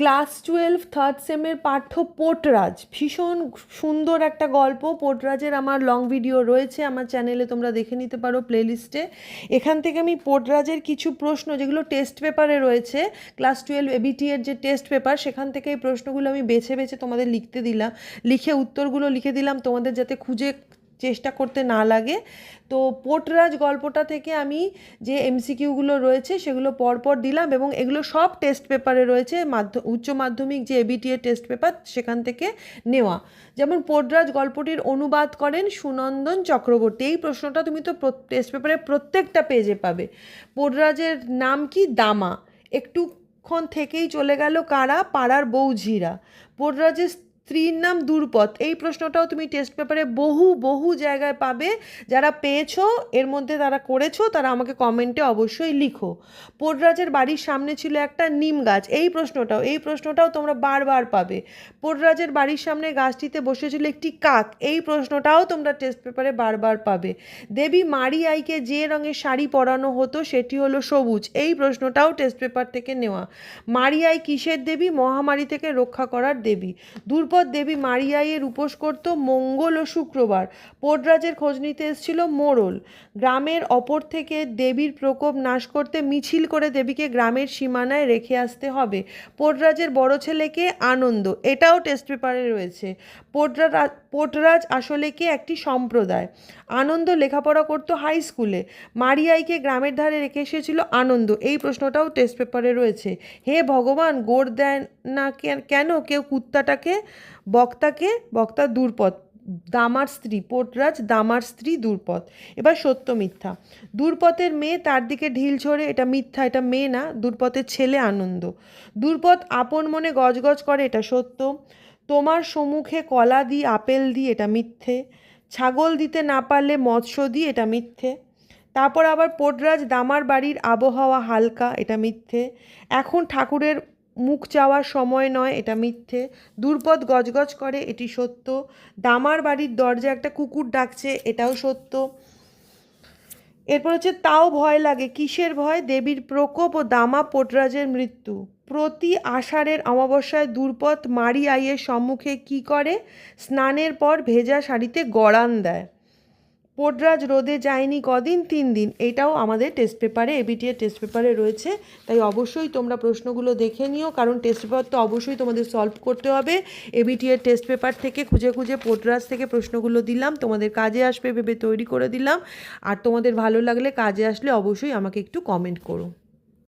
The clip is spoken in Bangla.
ক্লাস টুয়েলভ থার্ড সেমের পাঠ্য পোটরাজ। ভীষণ সুন্দর একটা গল্প। পোটরাজের আমার লং ভিডিও রয়েছে, আমার চ্যানেলে তোমরা দেখে নিতে পারো প্লেলিস্টে এখান থেকে আমি পোটরাজের কিছু প্রশ্ন, যেগুলো টেস্ট পেপারে রয়েছে ক্লাস টুয়েলভ এবিটি এর যে টেস্ট পেপার সেখান থেকে এই প্রশ্নগুলো আমি বেছে বেছে তোমাদের লিখতে দিলাম। লিখে উত্তরগুলো লিখে দিলাম তোমাদের যাতে খুঁজে চেষ্টা করতে না লাগে। তো পোটরাজ গল্পটা থেকে আমি যে এমসিকিউগুলো রয়েছে সেগুলো পরপর দিলাম এবং এগুলো সব টেস্ট পেপারে রয়েছে, মাধ্য, উচ্চ মাধ্যমিক যে এবিটিএ টেস্ট পেপার সেখান থেকে নেওয়া। যেমন পোটরাজ গল্পটির অনুবাদ করেন সুনন্দন চক্রবর্তী। এই প্রশ্নটা তুমি তো টেস্ট পেপারে প্রত্যেকটা পেজে পাবে। পোটরাজের নাম কি? দামা। একটুক্ষণ থেকেই চলে গেল কারা? পাড়ার বৌঝিরা। পোটরাজের স্ত্রীর নাম দুর্পথ এই প্রশ্নটাও তুমি টেস্ট পেপারে বহু বহু জায়গায় পাবে। যারা পেয়েছ, এর মধ্যে তারা করেছ, তারা আমাকে কমেন্টে অবশ্যই লিখো। পোটরাজের বাড়ির সামনে ছিল একটা নিম গাছ। এই প্রশ্নটাও এই প্রশ্নটাও তোমরা বারবার পাবে। পোটরাজের বাড়ির সামনে গাছটিতে বসেছিল একটি কাক। এই প্রশ্নটাও তোমরা টেস্ট পেপারে বারবার পাবে। দেবী মারি আইকে যে রঙের শাড়ি পরানো হতো, সেটি হলো সবুজ। এই প্রশ্নটাও টেস্ট পেপার থেকে নেওয়া। মারিয়াই কিসের দেবী? মহামারী থেকে রক্ষা করার দেবী। দুর্পদ দেবী মারিয়াইয়ের উপোস করত মঙ্গল ও শুক্রবার। পোটরাজের খোঁজ নিতে এসেছিল মোড়ল গ্রামের অপর থেকে দেবীর প্রকোপ নাশ করতে মিছিল করে দেবীকে গ্রামের সীমানায় রেখে আসতে হবে। পোটরাজের বড় ছেলেকে আনন্দ, এটাও টেস্ট পেপারে রয়েছে। পোটরা পোটরাজ আসলে কি একটি সম্প্রদায়? আনন্দ লেখাপড়া করতো হাই স্কুলে। মারিয়াইকে গ্রামের ধারে রেখে এসেছিল আনন্দ, এই প্রশ্নটাও টেস্ট পেপারে রয়েছে। হে ভগবান গোড় দেয় না কেন কেউ কুত্তাটাকে, বক্তাকে, বক্তা দুর্পথ দামার স্ত্রী, পোটরাজ দামার স্ত্রী দুর্পথ এবার সত্য মিথ্যা। দুর্পথের মেয়ে তার দিকে ঢিল ছড়ে এটা মিথ্যা, এটা মেয়ে না দুর্পথের ছেলে আনন্দ। দুর্পথ আপন মনে গজগজ করে, এটা সত্য। তোমার সম্মুখে কলা দিই, আপেল দিই, এটা মিথ্যে। ছাগল দিতে না পারলে মৎস্য দিই, এটা মিথ্যে। তারপর আবার পোটরাজ দামার বাড়ির আবহাওয়া হালকা, এটা মিথ্যে। এখন ঠাকুরের মুখ চাওয়ার সময় নয়, এটা মিথ্যে। দুর্পদ গজগজ করে, এটি সত্য। দামার বাড়ির দরজা একটা কুকুর ডাকছে, এটাও সত্য। এরপর হচ্ছে, তাও ভয় লাগে। কিসের ভয়? দেবীর প্রকোপ ও দামা পোটরাজের মৃত্যু। প্রতি আষাঢ়ের অমাবস্যায় দুর্পথ মারি আইয়ের সম্মুখে কি করে? স্নানের পর ভেজা শাড়িতে গড়ান দেয়। পোটরাজ রোদে যায়নি কদিন? তিন দিন। এটাও আমাদের টেস্ট পেপারে এবিটিএর টেস্ট পেপারে রয়েছে। তাই অবশ্যই তোমরা প্রশ্নগুলো দেখে নিও, কারণ টেস্ট পেপার তো অবশ্যই তোমাদের সলভ করতে হবে। এবিটিএর টেস্ট পেপার থেকে খুঁজে খুঁজে পোটরাজ থেকে প্রশ্নগুলো দিলাম, তোমাদের কাজে আসবে ভেবে তৈরি করে দিলাম। আর তোমাদের ভালো লাগলে কাজে আসলে অবশ্যই আমাকে একটু কমেন্ট করো।